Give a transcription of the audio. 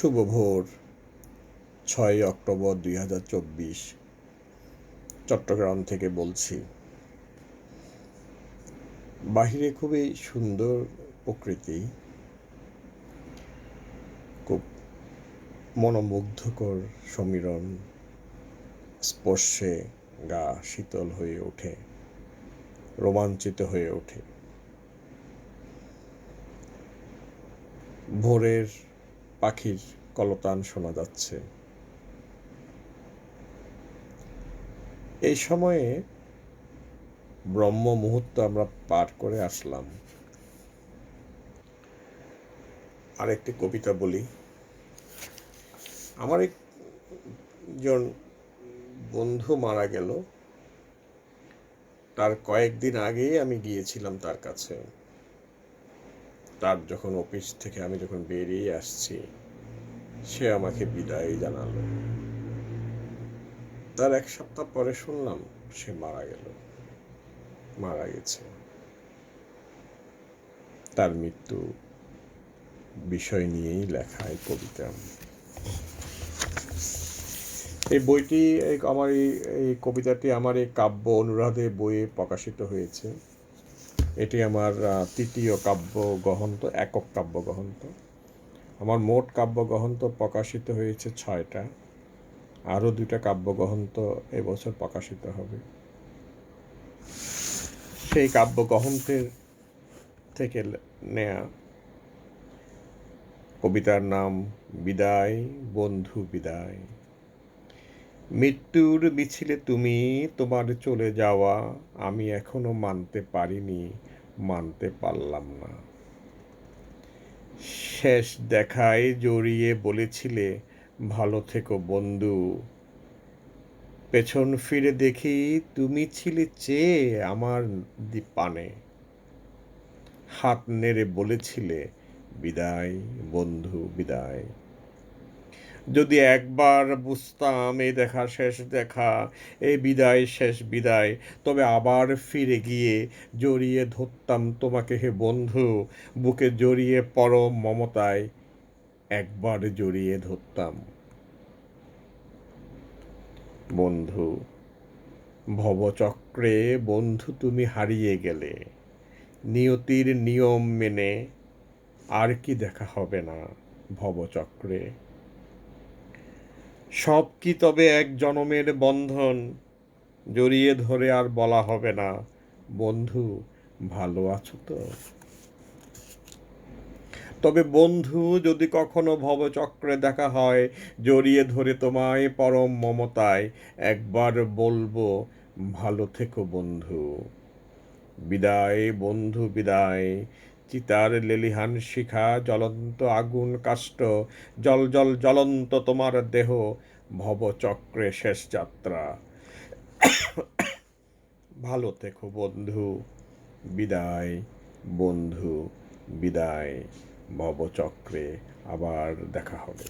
শুভ ভোর, ছয় অক্টোবর দুই হাজার চব্বিশ। চট্টগ্রাম থেকে বলছি। বাহিরে খুবই সুন্দর প্রকৃতি, খুব মনোমুগ্ধকর সমীরণ, স্পর্শে গা শীতল হয়ে ওঠে, রোমাঞ্চিত হয়ে ওঠে। ভোরের পাখির কলতান শোনা যাচ্ছে। এই সময়ে ব্রহ্ম মুহূর্ত আমরা পার করে আসলাম। আরেকটি কবিতা বলি। আমার একজন বন্ধু মারা গেল। তার কয়েকদিন আগেই আমি গিয়েছিলাম তার কাছে। তার যখন অফিস থেকে আমি যখন বেরিয়ে আসছি, সে আমাকে বিদায় জানালো। তার এক সপ্তাহ পরে শুনলাম সে মারা গেল। মারা গেছে। তার মৃত্যু বিষয় নিয়েই লেখা এই কবিতা। এই বইটি আমার এই কবিতাটি আমার এই কাব্য অনুরাধে বইয়ে প্রকাশিত হয়েছে। এটি আমার তৃতীয় কাব্য গ্রন্থ একক কাব্য গ্রন্থ আমার মোট কাব্য গ্রন্থ প্রকাশিত হয়েছে ছয়টা। আরও দুইটা কাব্য গ্রন্থ এবছর প্রকাশিত হবে। সেই কাব্য গ্রন্থের থেকে নেয়া কবিতার নাম বিদায়, বন্ধু বিদায়। মৃত্যুর মিছিলে তুমি তোমার চলে যাওয়া আমি এখনও মানতে পারিনি, মানতে পারলাম না। শেষ দেখায় জড়িয়ে বলেছিলে, ভালো থেকো বন্ধু। পেছন ফিরে দেখি তুমি ছিলে চেয়ে আমার পানে। হাত নেড়ে বলেছিলে, বিদায় বন্ধু, বিদায়। যদি একবার বুঝতাম এই দেখা শেষ দেখা, এই বিদায় শেষ বিদায়, তবে আবার ফিরে গিয়ে জড়িয়ে ধরতাম তোমাকে হে বন্ধু, বুকে জড়িয়ে পরম মমতায় একবার জড়িয়ে ধরতাম। বন্ধু, ভবচক্রে বন্ধু তুমি হারিয়ে গেলে, নিয়তির নিয়ম মেনে আর কি দেখা হবে না ভবচক্রে? সব কি তবে এক জনমের বন্ধন? জড়িয়ে ধরে আর বলা হবে না। বন্ধু, ভালো আছো তো? তবে বন্ধু, যদি কখনো ভবচক্রে দেখা হয়, জড়িয়ে ধরে তোমায় পরম মমতায়, একবার বলব, ভালো থেকো বন্ধু। বিদায় বন্ধু, বিদায়। চিতার লেলিহান শিখা, জ্বলন্ত আগুন কাষ্ট, জল জল জ্বলন্ত তোমার দেহ ভবচক্রে শেষ যাত্রা। ভালো থেকো বন্ধু, বিদায় বন্ধু, বিদায় ভবচক্রে আবার দেখা হবে।